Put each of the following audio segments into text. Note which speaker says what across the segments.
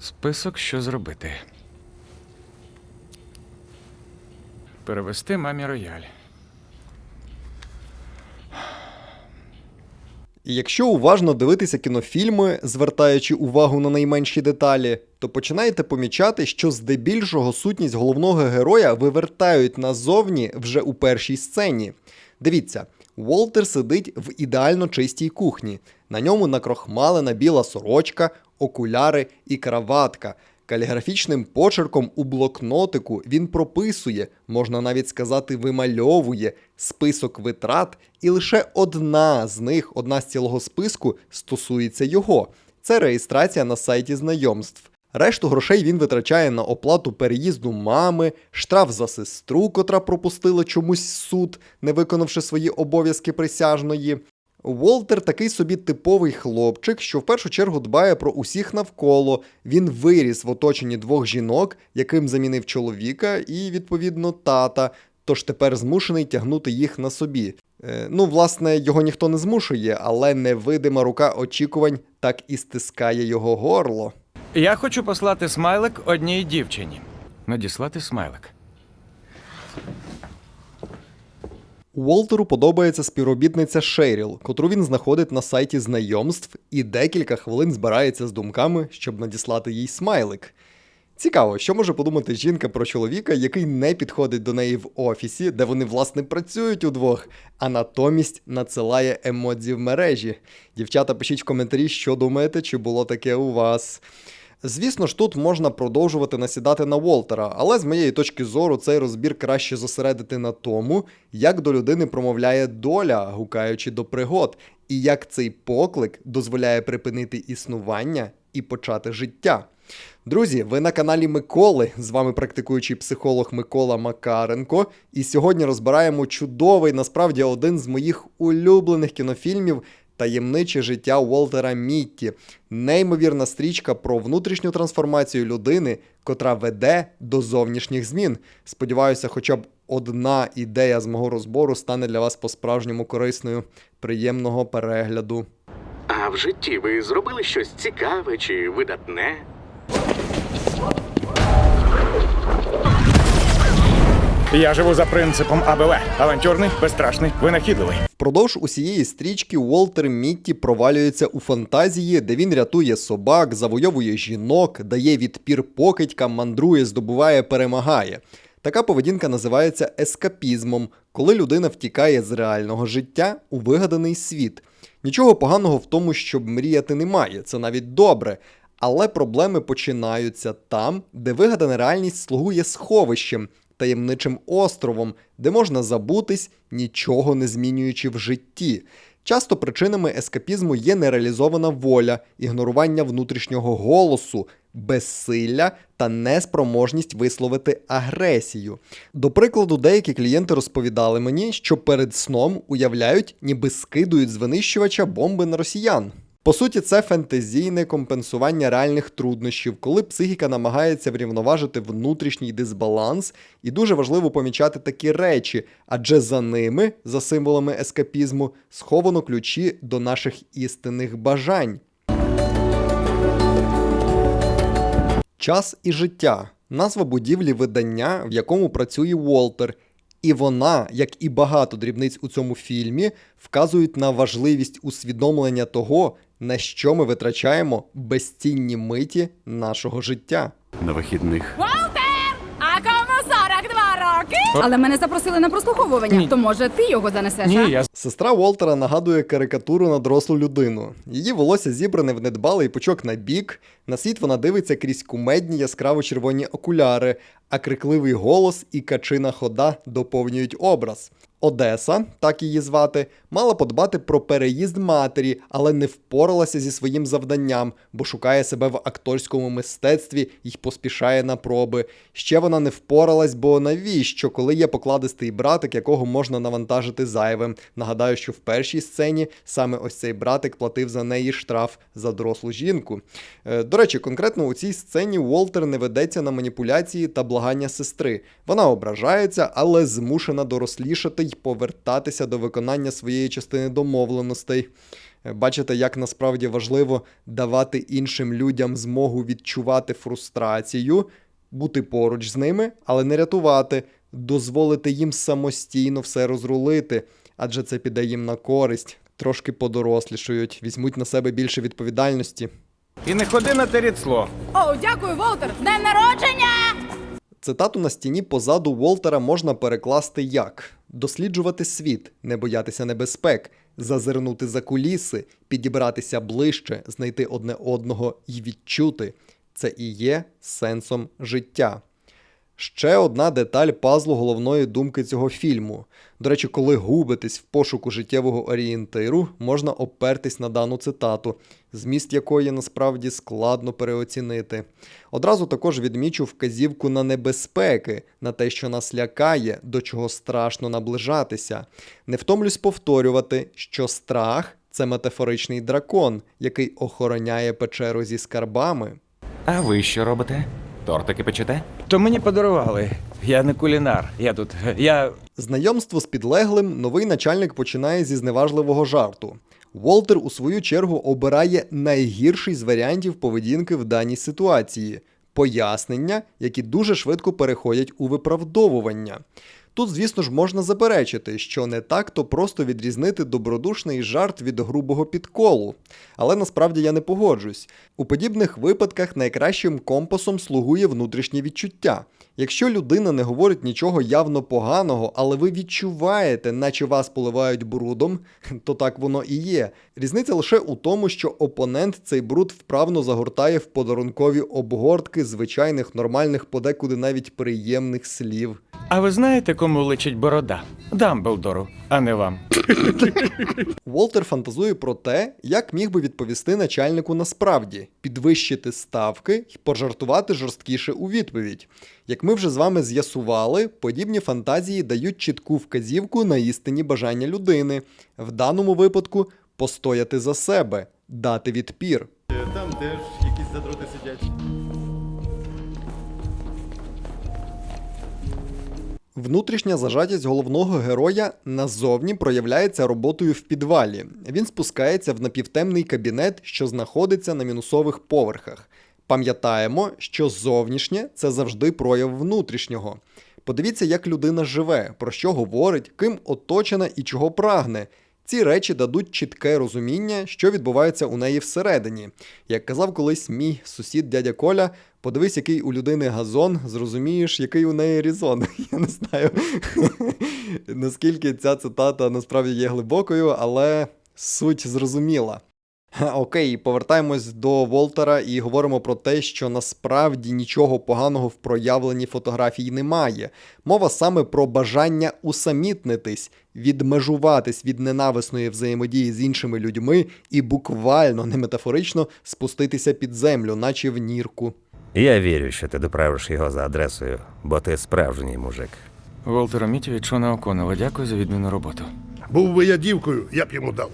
Speaker 1: Список, що зробити. Перевести мамі рояль.
Speaker 2: І якщо уважно дивитися кінофільми, звертаючи увагу на найменші деталі, то починаєте помічати, що здебільшого сутність головного героя вивертають назовні вже у першій сцені. Дивіться, Уолтер сидить в ідеально чистій кухні. На ньому накрохмалена біла сорочка, окуляри і краватка. Каліграфічним почерком у блокнотику він прописує, можна навіть сказати, вимальовує список витрат, і лише одна з них, одна з цілого списку, стосується його. Це реєстрація на сайті знайомств. Решту грошей він витрачає на оплату переїзду мами, штраф за сестру, котра пропустила чомусь суд, не виконавши свої обов'язки присяжної. Волтер такий собі типовий хлопчик, що в першу чергу дбає про усіх навколо. Він виріс в оточенні двох жінок, яким замінив чоловіка і, відповідно, тата. Тож тепер змушений тягнути їх на собі. Е, ну, власне, його ніхто не змушує, але невидима рука очікувань так і стискає його горло.
Speaker 1: Я хочу послати смайлик одній дівчині. Надіслати смайлик.
Speaker 2: Уолтеру подобається співробітниця Шеріл, котру він знаходить на сайті знайомств і декілька хвилин збирається з думками, щоб надіслати їй смайлик. Цікаво, що може подумати жінка про чоловіка, який не підходить до неї в офісі, де вони власне працюють удвох, а натомість надсилає емодзі в мережі. Дівчата, пишіть в коментарі, що думаєте, чи було таке у вас. Звісно ж, тут можна продовжувати насідати на Волтера, але з моєї точки зору цей розбір краще зосередити на тому, як до людини промовляє доля, гукаючи до пригод, і як цей поклик дозволяє припинити існування і почати життя. Друзі, ви на каналі Миколи. З вами практикуючий психолог Микола Макаренко. І сьогодні розбираємо чудовий, насправді, один з моїх улюблених кінофільмів Таємниче життя Уолтера Мітті. Неймовірна стрічка про внутрішню трансформацію людини, котра веде до зовнішніх змін. Сподіваюся, хоча б одна ідея з мого розбору стане для вас по-справжньому корисною. Приємного перегляду.
Speaker 3: А в житті ви зробили щось цікаве чи видатне?
Speaker 1: Я живу за принципом АБВ. Авантюрний, безстрашний, винахідливий.
Speaker 2: Впродовж усієї стрічки Уолтер Мітті провалюється у фантазії, де він рятує собак, завойовує жінок, дає відпір покидькам, мандрує, здобуває, перемагає. Така поведінка називається ескапізмом, коли людина втікає з реального життя у вигаданий світ. Нічого поганого в тому, щоб мріяти немає, це навіть добре. Але проблеми починаються там, де вигадана реальність слугує сховищем, таємничим островом, де можна забутись, нічого не змінюючи в житті. Часто причинами ескапізму є нереалізована воля, ігнорування внутрішнього голосу, безсилля та неспроможність висловити агресію. До прикладу, деякі клієнти розповідали мені, що перед сном уявляють, ніби скидують з винищувача бомби на росіян. По суті, це фентезійне компенсування реальних труднощів, коли психіка намагається врівноважити внутрішній дисбаланс, і дуже важливо помічати такі речі, адже за ними, за символами ескапізму, сховано ключі до наших істинних бажань. Час і життя назва будівлі видання, в якому працює Уолтер. І вона, як і багато дрібниць у цьому фільмі, вказують на важливість усвідомлення того, на що ми витрачаємо безцінні миті нашого життя.
Speaker 3: На вихідних.
Speaker 4: Волтер! А кому 42 роки? Але мене запросили на прослуховування, то може ти його занесеш? а?
Speaker 1: Ні, я
Speaker 2: Сестра Уолтера нагадує карикатуру на дорослу людину. Її волосся зібране в недбалий пучок на бік. На світ вона дивиться крізь кумедні яскраво червоні окуляри, а крикливий голос і качина хода доповнюють образ. Одеса, так її звати, мала подбати про переїзд матері, але не впоралася зі своїм завданням, бо шукає себе в акторському мистецтві і поспішає на проби. Ще вона не впоралась, бо навіщо, коли є покладистий братик, якого можна навантажити зайвим. Нагадаю, що в першій сцені саме ось цей братик платив за неї штраф за дорослу жінку. Е, До речі, конкретно у цій сцені Уолтер не ведеться на маніпуляції та благання сестри. Вона ображається, але змушена дорослішати й повертатися до виконання своєї частини домовленостей. Е, Бачите, як насправді важливо давати іншим людям змогу відчувати фрустрацію, бути поруч з ними, але не рятувати, дозволити їм самостійно все розрулити, адже це піде їм на користь, трошки подорослішають, візьмуть на себе більше відповідальності.
Speaker 1: І не ходи на теріцло.
Speaker 4: О, дякую, Волтер! З Днем народження!
Speaker 2: Цитату на стіні позаду Волтера можна перекласти як: досліджувати світ, не боятися небезпек, зазирнути за куліси, підібратися ближче, знайти одне одного і відчути. Це і є сенсом життя. Ще одна деталь пазлу головної думки цього фільму. До речі, коли губитесь в пошуку життєвого орієнтиру, можна опертись на дану цитату, зміст якої насправді складно переоцінити. Одразу також відмічу вказівку на небезпеки, на те, що нас лякає, до чого страшно наближатися. Не втомлюсь повторювати, що страх це метафоричний дракон, який охороняє печеру зі скарбами.
Speaker 5: А ви що робите? Тортики печете?
Speaker 1: То мені подарували. Я не кулінар. Я тут. Я.
Speaker 2: Знайомство з підлеглим новий начальник починає зі зневажливого жарту. Волтер, у свою чергу, обирає найгірший з варіантів поведінки в даній ситуації пояснення, які дуже швидко переходять у виправдовування. Тут, звісно ж, можна заперечити, що не так то просто відрізнити добродушний жарт від грубого підколу. Але насправді я не погоджусь. У подібних випадках найкращим компасом слугує внутрішнє відчуття. Якщо людина не говорить нічого явно поганого, але ви відчуваєте, наче вас поливають брудом, то так воно і є. Різниця лише у тому, що опонент цей бруд вправно загортає в подарункові обгортки звичайних, нормальних, подекуди навіть приємних слів.
Speaker 1: А ви знаєте, кому личить борода? Дамблдору, а не вам.
Speaker 2: Волтер фантазує про те, як міг би відповісти начальнику насправді, підвищити ставки і пожартувати жорсткіше у відповідь. Як ми вже з вами з'ясували, подібні фантазії дають чітку вказівку на істинні бажання людини, в даному випадку постояти за себе, дати відпір.
Speaker 6: Там теж якісь задроти сидять.
Speaker 2: Внутрішня зажатість головного героя назовні проявляється роботою в підвалі. Він спускається в напівтемний кабінет, що знаходиться на мінусових поверхах. Пам'ятаємо, що зовнішнє це завжди прояв внутрішнього. Подивіться, як людина живе, про що говорить, ким оточена і чого прагне. Ці речі дадуть чітке розуміння, що відбувається у неї всередині. Як казав колись мій сусід дядя Коля, подивись, який у людини газон, зрозумієш, який у неї різон. Я не знаю, наскільки ця цитата насправді є глибокою, але суть зрозуміла. Окей, повертаємось до Волтера і говоримо про те, що насправді нічого поганого в проявленні фотографій немає. Мова саме про бажання усамітнитись, відмежуватись від ненависної взаємодії з іншими людьми і буквально, не метафорично, спуститися під землю, наче в нірку.
Speaker 7: Я вірю, що ти доправиш його за адресою, бо ти справжній мужик.
Speaker 1: Волтера Мітєві, Шона Оконова, дякую за відмінну роботу.
Speaker 8: Був би я дівкою, я б йому дав.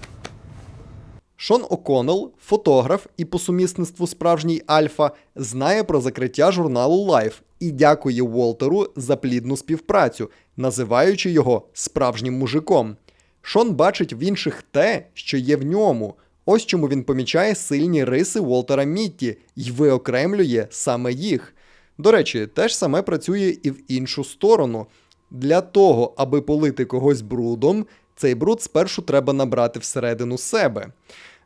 Speaker 2: Шон О'Коннелл, фотограф і по сумісництву справжній Альфа, знає про закриття журналу Life і дякує Уолтеру за плідну співпрацю, називаючи його справжнім мужиком. Шон бачить в інших те, що є в ньому. Ось чому він помічає сильні риси Уолтера Мітті і виокремлює саме їх. До речі, те ж саме працює і в іншу сторону. Для того, аби полити когось брудом, цей бруд спершу треба набрати всередину себе.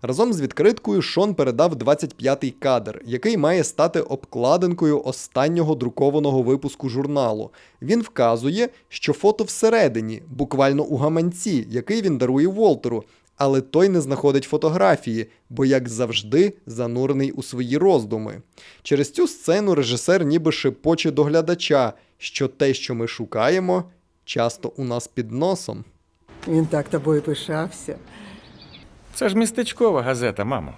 Speaker 2: Разом з відкриткою Шон передав 25-й кадр, який має стати обкладинкою останнього друкованого випуску журналу. Він вказує, що фото всередині, буквально у гаманці, який він дарує Волтеру, але той не знаходить фотографії, бо, як завжди, занурений у свої роздуми. Через цю сцену режисер ніби шепоче до глядача, що те, що ми шукаємо, часто у нас під носом.
Speaker 9: Він так тобою пишався.
Speaker 1: Це ж містечкова газета, мамо.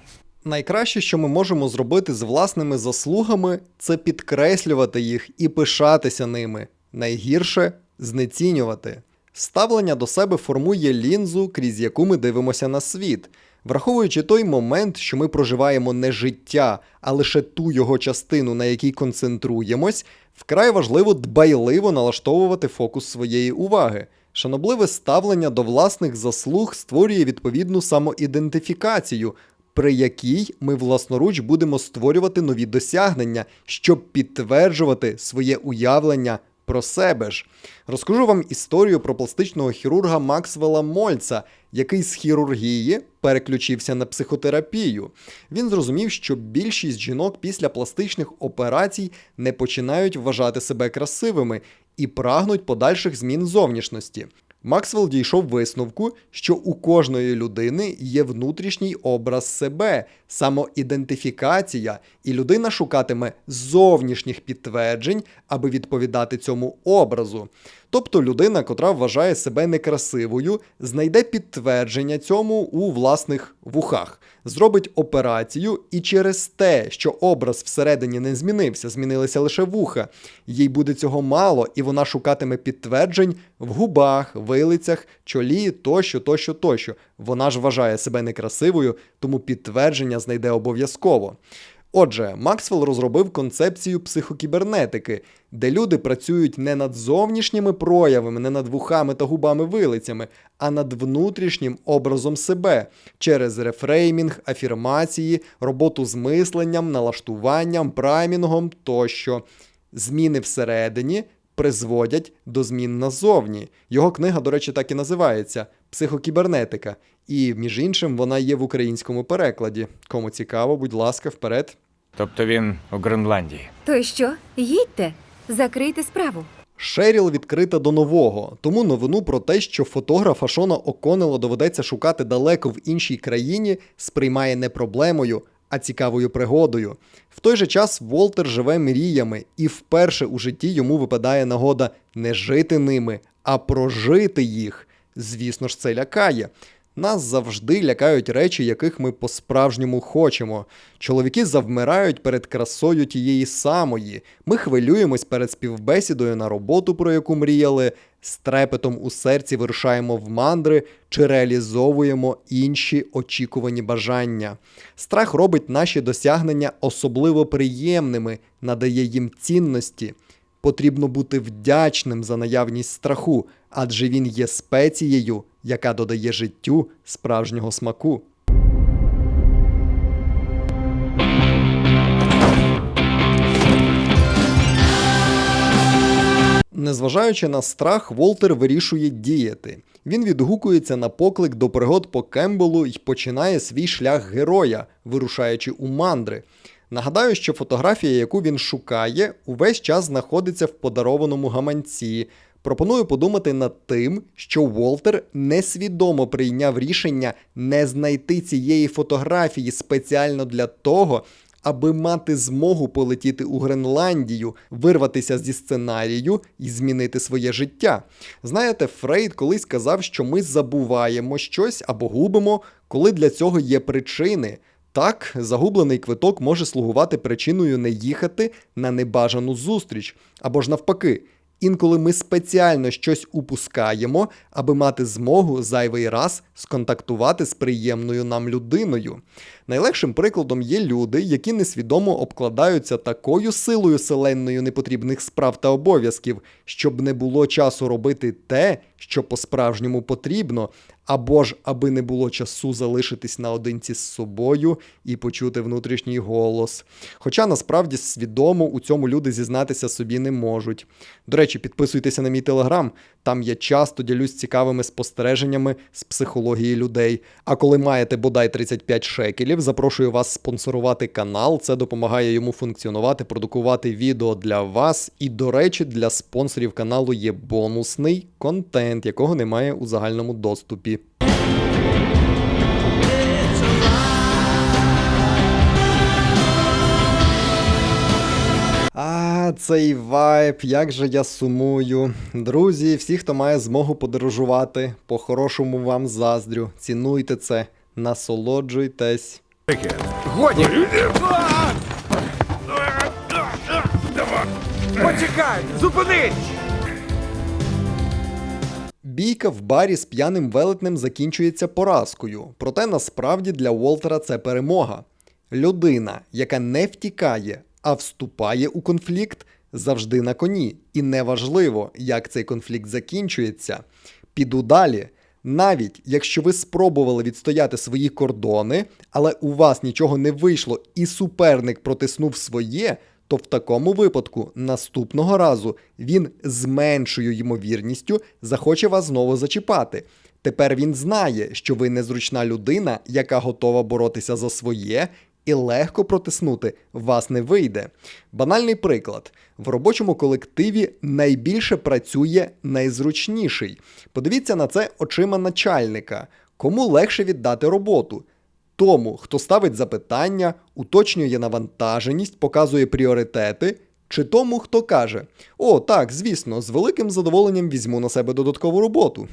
Speaker 2: Найкраще, що ми можемо зробити з власними заслугами, це підкреслювати їх і пишатися ними. Найгірше знецінювати. Ставлення до себе формує лінзу, крізь яку ми дивимося на світ. Враховуючи той момент, що ми проживаємо не життя, а лише ту його частину, на якій концентруємось, вкрай важливо дбайливо налаштовувати фокус своєї уваги. Шанобливе ставлення до власних заслуг створює відповідну самоідентифікацію, при якій ми власноруч будемо створювати нові досягнення, щоб підтверджувати своє уявлення про себе ж. Розкажу вам історію про пластичного хірурга Максвелла Мольца, який з хірургії переключився на психотерапію. Він зрозумів, що більшість жінок після пластичних операцій не починають вважати себе красивими і прагнуть подальших змін зовнішності. Максвелл дійшов висновку, що у кожної людини є внутрішній образ себе, самоідентифікація, і людина шукатиме зовнішніх підтверджень, аби відповідати цьому образу. Тобто людина, котра вважає себе некрасивою, знайде підтвердження цьому у власних вухах, зробить операцію, і через те, що образ всередині не змінився, змінилися лише вуха. Їй буде цього мало, і вона шукатиме підтверджень в губах, вилицях, чолі, тощо, тощо, тощо. Вона ж вважає себе некрасивою, тому підтвердження знайде обов'язково. Отже, Максвелл розробив концепцію психокібернетики, де люди працюють не над зовнішніми проявами, не над вухами та губами вилицями, а над внутрішнім образом себе через рефреймінг, афірмації, роботу з мисленням, налаштуванням, праймінгом тощо. Зміни всередині призводять до змін назовні. Його книга, до речі, так і називається Психокібернетика. І, між іншим, вона є в українському перекладі. Кому цікаво, будь ласка, вперед.
Speaker 1: Тобто він у Гренландії.
Speaker 10: То й що? Їдьте, закрийте справу.
Speaker 2: Шеріл відкрита до нового, тому новину про те, що фотографа Шона О'Коннелла доведеться шукати далеко в іншій країні, сприймає не проблемою, а цікавою пригодою. В той же час Волтер живе мріями, і вперше у житті йому випадає нагода не жити ними, а прожити їх. Звісно ж, це лякає. Нас завжди лякають речі, яких ми по-справжньому хочемо. Чоловіки завмирають перед красою тієї самої. Ми хвилюємось перед співбесідою на роботу, про яку мріяли, з трепетом у серці вирушаємо в мандри чи реалізовуємо інші очікувані бажання. Страх робить наші досягнення особливо приємними, надає їм цінності. Потрібно бути вдячним за наявність страху, адже він є спецією, яка додає життю справжнього смаку. Незважаючи на страх, Волтер вирішує діяти. Він відгукується на поклик до пригод по Кембелу і починає свій шлях героя, вирушаючи у мандри. Нагадаю, що фотографія, яку він шукає, увесь час знаходиться в подарованому гаманці. Пропоную подумати над тим, що Волтер несвідомо прийняв рішення не знайти цієї фотографії спеціально для того, аби мати змогу полетіти у Гренландію, вирватися зі сценарію і змінити своє життя. Знаєте, Фрейд колись казав, що ми забуваємо щось або губимо, коли для цього є причини. Так, загублений квиток може слугувати причиною не їхати на небажану зустріч, або ж навпаки. Інколи ми спеціально щось упускаємо, аби мати змогу зайвий раз сконтактувати з приємною нам людиною. Найлегшим прикладом є люди, які несвідомо обкладаються такою силою селенною непотрібних справ та обов'язків, щоб не було часу робити те, що по-справжньому потрібно, або ж аби не було часу залишитись наодинці з собою і почути внутрішній голос. Хоча насправді свідомо у цьому люди зізнатися собі не можуть. До речі, підписуйтеся на мій телеграм, там я часто ділюсь цікавими спостереженнями з психології людей. А коли маєте бодай 35 шекелів, запрошую вас спонсорувати канал. Це допомагає йому функціонувати, продукувати відео для вас. І, до речі, для спонсорів каналу є бонусний контент, якого немає у загальному доступі. А, цей вайб, як же я сумую. Друзі, всі, хто має змогу подорожувати, по-хорошому вам заздрю. Цінуйте це, насолоджуйтесь.
Speaker 1: Годі! Почекай! Зупинись!
Speaker 2: Бійка в барі з п'яним велетнем закінчується поразкою, проте насправді для Уолтера це перемога. Людина, яка не втікає, а вступає у конфлікт, завжди на коні, і неважливо, як цей конфлікт закінчується. Піду далі. Навіть якщо ви спробували відстояти свої кордони, але у вас нічого не вийшло і суперник протиснув своє, то в такому випадку наступного разу він з меншою ймовірністю захоче вас знову зачіпати. Тепер він знає, що ви незручна людина, яка готова боротися за своє, і легко протиснути вас не вийде. Банальний приклад: в робочому колективі найбільше працює найзручніший. Подивіться на це очима начальника. Кому легше віддати роботу? Тому, хто ставить запитання, уточнює навантаженість, показує пріоритети, чи тому, хто каже: О, так, звісно, з великим задоволенням візьму на себе додаткову роботу.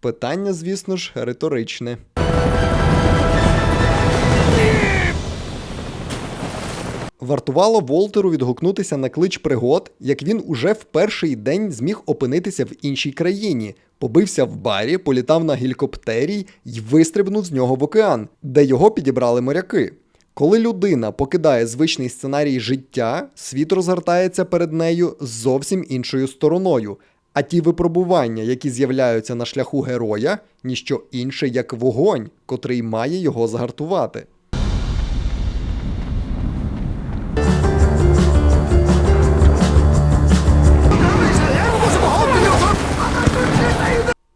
Speaker 2: Питання, звісно ж, риторичне. Вартувало Волтеру відгукнутися на клич пригод, як він уже в перший день зміг опинитися в іншій країні, побився в барі, політав на гелікоптері й вистрибнув з нього в океан, де його підібрали моряки. Коли людина покидає звичний сценарій життя, світ розгортається перед нею зовсім іншою стороною. А ті випробування, які з'являються на шляху героя, ніщо інше, як вогонь, котрий має його загартувати.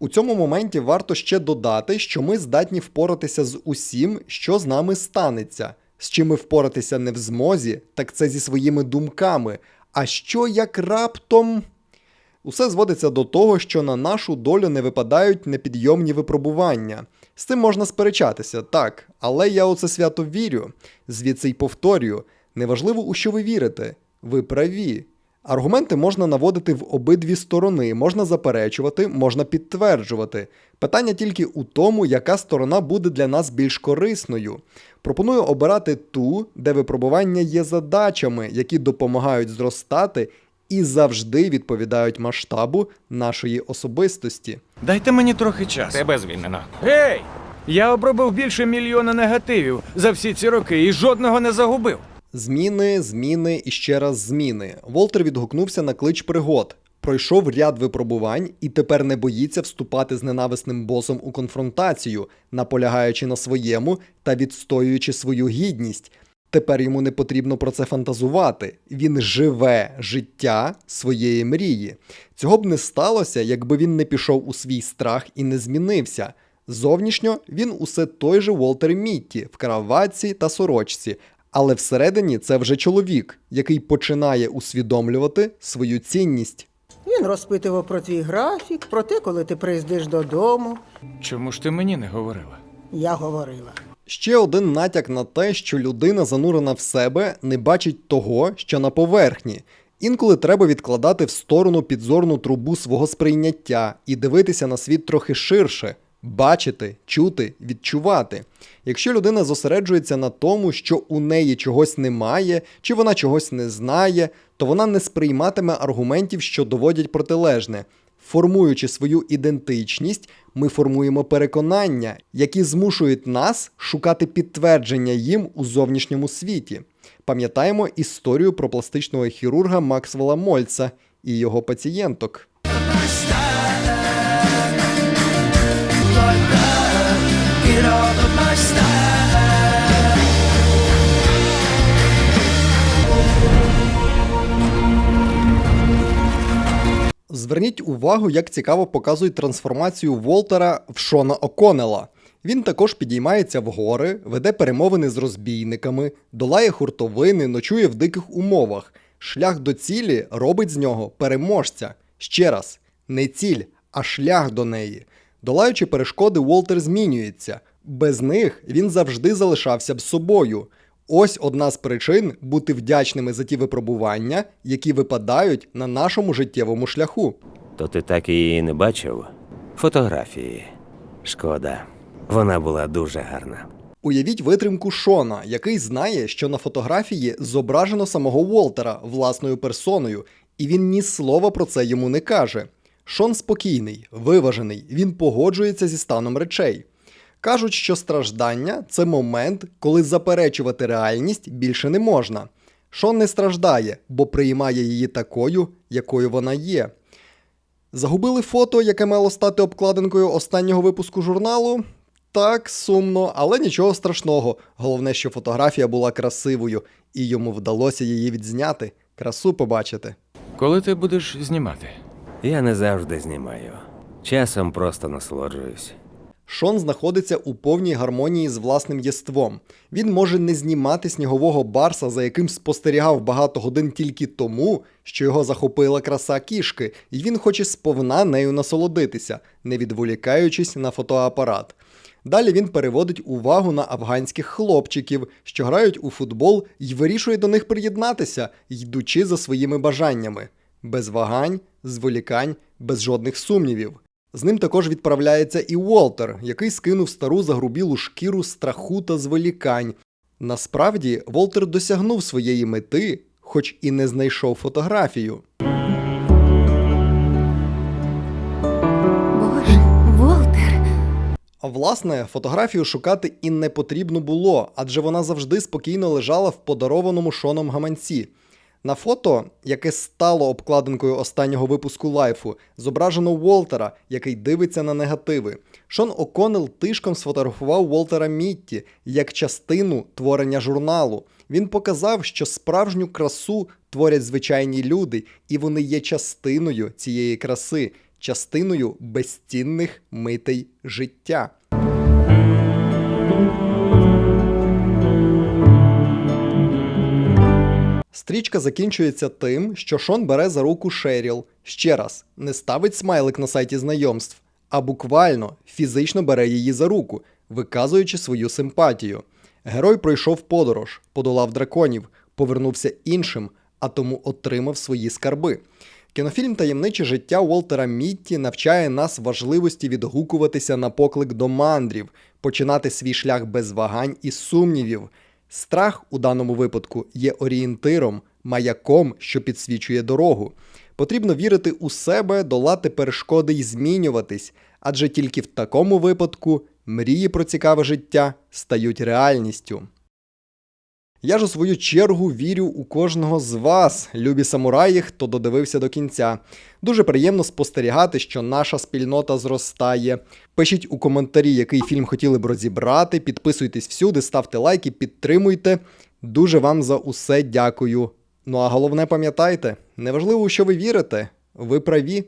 Speaker 2: У цьому моменті варто ще додати, що ми здатні впоратися з усім, що з нами станеться. З чим ми впоратися не в змозі, так це зі своїми думками. А що як раптом. Усе зводиться до того, що на нашу долю не випадають непідйомні випробування. З цим можна сперечатися, так, але я у це свято вірю. Звідси й повторюю: неважливо, у що ви вірите, ви праві. Аргументи можна наводити в обидві сторони, можна заперечувати, можна підтверджувати. Питання тільки у тому, яка сторона буде для нас більш корисною. Пропоную обирати ту, де випробування є задачами, які допомагають зростати і завжди відповідають масштабу нашої особистості.
Speaker 1: Дайте мені трохи часу.
Speaker 5: Тебе звільнено.
Speaker 1: Гей! Я обробив більше мільйона негативів за всі ці роки і жодного не загубив.
Speaker 2: Зміни, зміни і ще раз зміни. Волтер відгукнувся на клич пригод. Пройшов ряд випробувань і тепер не боїться вступати з ненависним босом у конфронтацію, наполягаючи на своєму та відстоюючи свою гідність. Тепер йому не потрібно про це фантазувати. Він живе життя своєї мрії. Цього б не сталося, якби він не пішов у свій страх і не змінився. Зовнішньо він усе той же Волтер Мітті в краватці та сорочці, але всередині це вже чоловік, який починає усвідомлювати свою цінність.
Speaker 9: Він розпитував про твій графік, про те, коли ти приїздиш додому.
Speaker 1: Чому ж ти мені не говорила?
Speaker 9: Я говорила.
Speaker 2: Ще один натяк на те, що людина, занурена в себе, не бачить того, що на поверхні. Інколи треба відкладати в сторону підзорну трубу свого сприйняття і дивитися на світ трохи ширше, бачити, чути, відчувати. Якщо людина зосереджується на тому, що у неї чогось немає, чи вона чогось не знає, то вона не сприйматиме аргументів, що доводять протилежне. Формуючи свою ідентичність, ми формуємо переконання, які змушують нас шукати підтвердження їм у зовнішньому світі. Пам'ятаємо історію про пластичного хірурга Максвелла Мольца і його пацієнток. Зверніть увагу, як цікаво показують трансформацію Волтера в Шона О'Коннелла. Він також підіймається в гори, веде перемовини з розбійниками, долає хуртовини, ночує в диких умовах. Шлях до цілі робить з нього переможця. Ще раз, не ціль, а шлях до неї. Долаючи перешкоди, Волтер змінюється. Без них він завжди залишався б собою. Ось одна з причин бути вдячними за ті випробування, які випадають на нашому життєвому шляху.
Speaker 7: То ти так її не бачив? Фотографії. Шкода. Вона була дуже гарна.
Speaker 2: Уявіть витримку Шона, який знає, що на фотографії зображено самого Волтера власною персоною, і він ні слова про це йому не каже. Шон спокійний, виважений, він погоджується зі станом речей. Кажуть, що страждання це момент, коли заперечувати реальність більше не можна. Шон не страждає, бо приймає її такою, якою вона є. Загубили фото, яке мало стати обкладинкою останнього випуску журналу? Так, сумно, але нічого страшного. Головне, що фотографія була красивою, і йому вдалося її відзняти, красу побачити.
Speaker 1: Коли ти будеш знімати?
Speaker 7: Я не завжди знімаю. Часом просто насолоджуюсь.
Speaker 2: Шон знаходиться у повній гармонії з власним єством. Він може не знімати снігового барса, за яким спостерігав багато годин тільки тому, що його захопила краса кішки, і він хоче сповна нею насолодитися, не відволікаючись на фотоапарат. Далі він переводить увагу на афганських хлопчиків, що грають у футбол і вирішує до них приєднатися, йдучи за своїми бажаннями. Без вагань, зволікань, без жодних сумнівів. З ним також відправляється і Уолтер, який скинув стару загрубілу шкіру страху та зволікань. Насправді, Волтер досягнув своєї мети, хоч і не знайшов фотографію.
Speaker 10: Боже, Волтер.
Speaker 2: А власне, фотографію шукати і не потрібно було, адже вона завжди спокійно лежала в подарованому шоном гаманці. На фото, яке стало обкладинкою останнього випуску лайфу, зображено Уолтера, який дивиться на негативи. Шон О'Коннелл тишком сфотографував Уолтера Мітті як частину творення журналу. Він показав, що справжню красу творять звичайні люди, і вони є частиною цієї краси, частиною безцінних митей життя. Стрічка закінчується тим, що Шон бере за руку Шеріл. Ще раз, не ставить смайлик на сайті знайомств, а буквально фізично бере її за руку, виказуючи свою симпатію. Герой пройшов подорож, подолав драконів, повернувся іншим, а тому отримав свої скарби. Кінофільм Таємниче життя Уолтера Мітті навчає нас важливості відгукуватися на поклик до мандрів, починати свій шлях без вагань і сумнівів. Страх у даному випадку є орієнтиром, маяком, що підсвічує дорогу. Потрібно вірити у себе, долати перешкоди і змінюватись, адже тільки в такому випадку мрії про цікаве життя стають реальністю. Я ж у свою чергу вірю у кожного з вас, любі самураї, хто додивився до кінця. Дуже приємно спостерігати, що наша спільнота зростає. Пишіть у коментарі, який фільм хотіли б розібрати. Підписуйтесь всюди, ставте лайки, підтримуйте. Дуже вам за усе дякую. Ну а головне пам'ятайте, неважливо, у що ви вірите, ви праві.